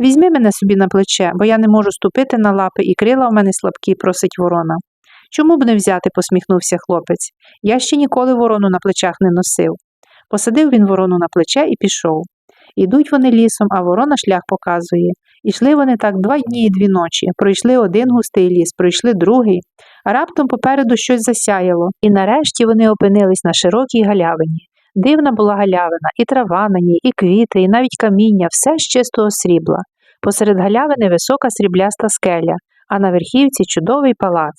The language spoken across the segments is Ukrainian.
Візьми мене собі на плече, бо я не можу ступити на лапи, і крила в мене слабкі, просить ворона. Чому б не взяти, посміхнувся хлопець. Я ще ніколи ворону на плечах не носив. Посадив він ворону на плече і пішов. Ідуть вони лісом, а ворона шлях показує. Ішли вони так два дні і дві ночі. Пройшли один густий ліс, пройшли другий, раптом попереду щось засяяло, і нарешті вони опинились на широкій галявині. Дивна була галявина, і трава на ній, і квіти, і навіть каміння, все з чистого срібла. Посеред галявини висока срібляста скеля, а на верхівці чудовий палац.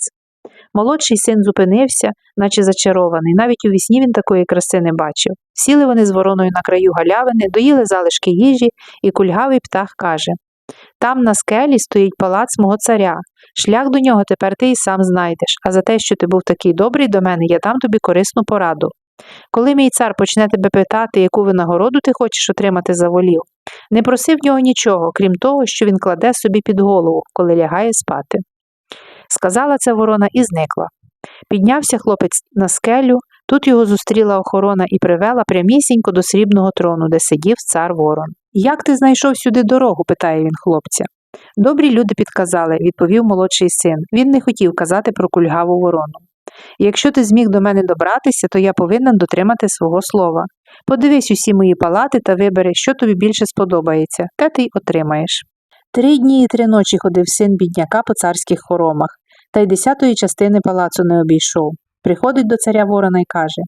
Молодший син зупинився, наче зачарований. Навіть у вісні він такої краси не бачив. Сіли вони з вороною на краю галявини, доїли залишки їжі, і кульгавий птах каже Там на скелі стоїть палац мого царя. Шлях до нього тепер ти і сам знайдеш, а за те, що ти був такий добрий до мене, я дам тобі корисну пораду. Коли мій цар почне тебе питати, яку винагороду ти хочеш отримати за волів, не проси в нього нічого, крім того, що він кладе собі під голову, коли лягає спати. Сказала це ворона і зникла. Піднявся хлопець на скелю, тут його зустріла охорона і привела прямісінько до срібного трону, де сидів цар ворон. Як ти знайшов сюди дорогу? питає він хлопця. Добрі люди підказали, відповів молодший син. Він не хотів казати про кульгаву ворону. Якщо ти зміг до мене добратися, то я повинен дотримати свого слова. Подивись усі мої палати та вибери, що тобі більше сподобається, те ти й отримаєш. Три дні і три ночі ходив син бідняка по царських хоромах, та й десятої частини палацу не обійшов. Приходить до царя ворона й каже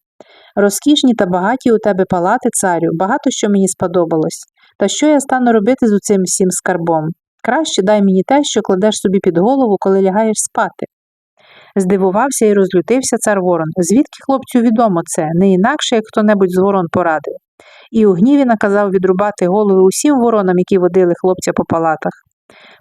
Розкішні та багаті у тебе палати, царю, багато що мені сподобалось. Та що я стану робити з цим всім скарбом? Краще дай мені те, що кладеш собі під голову, коли лягаєш спати. Здивувався і розлютився цар Ворон. Звідки хлопцю відомо це, не інакше, як хто-небудь з ворон порадив. І у гніві наказав відрубати голови усім воронам, які водили хлопця по палатах.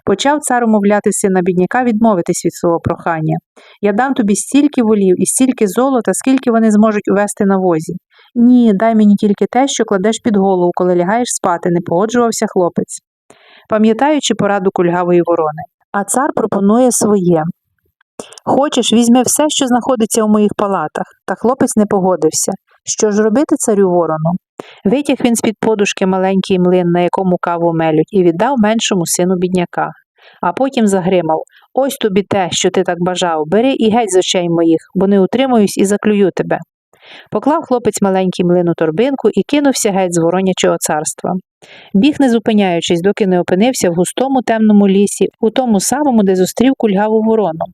Почав цар умовляти сина бідняка відмовитись від свого прохання. Я дам тобі стільки волів і стільки золота, скільки вони зможуть увести на возі. Ні, дай мені тільки те, що кладеш під голову, коли лягаєш спати, не погоджувався хлопець. Пам'ятаючи пораду кульгавої ворони. А цар пропонує своє. Хочеш, візьми все, що знаходиться у моїх палатах, та хлопець не погодився. Що ж робити царю ворону? Витяг він з-під подушки маленький млин, на якому каву мелють, і віддав меншому сину бідняка. А потім загримав Ось тобі те, що ти так бажав, бери і геть з очей моїх, бо не утримуюсь і заклюю тебе. Поклав хлопець маленький млин у торбинку і кинувся геть з воронячого царства. Біг, не зупиняючись, доки не опинився в густому темному лісі, у тому самому, де зустрів кульгаву ворону.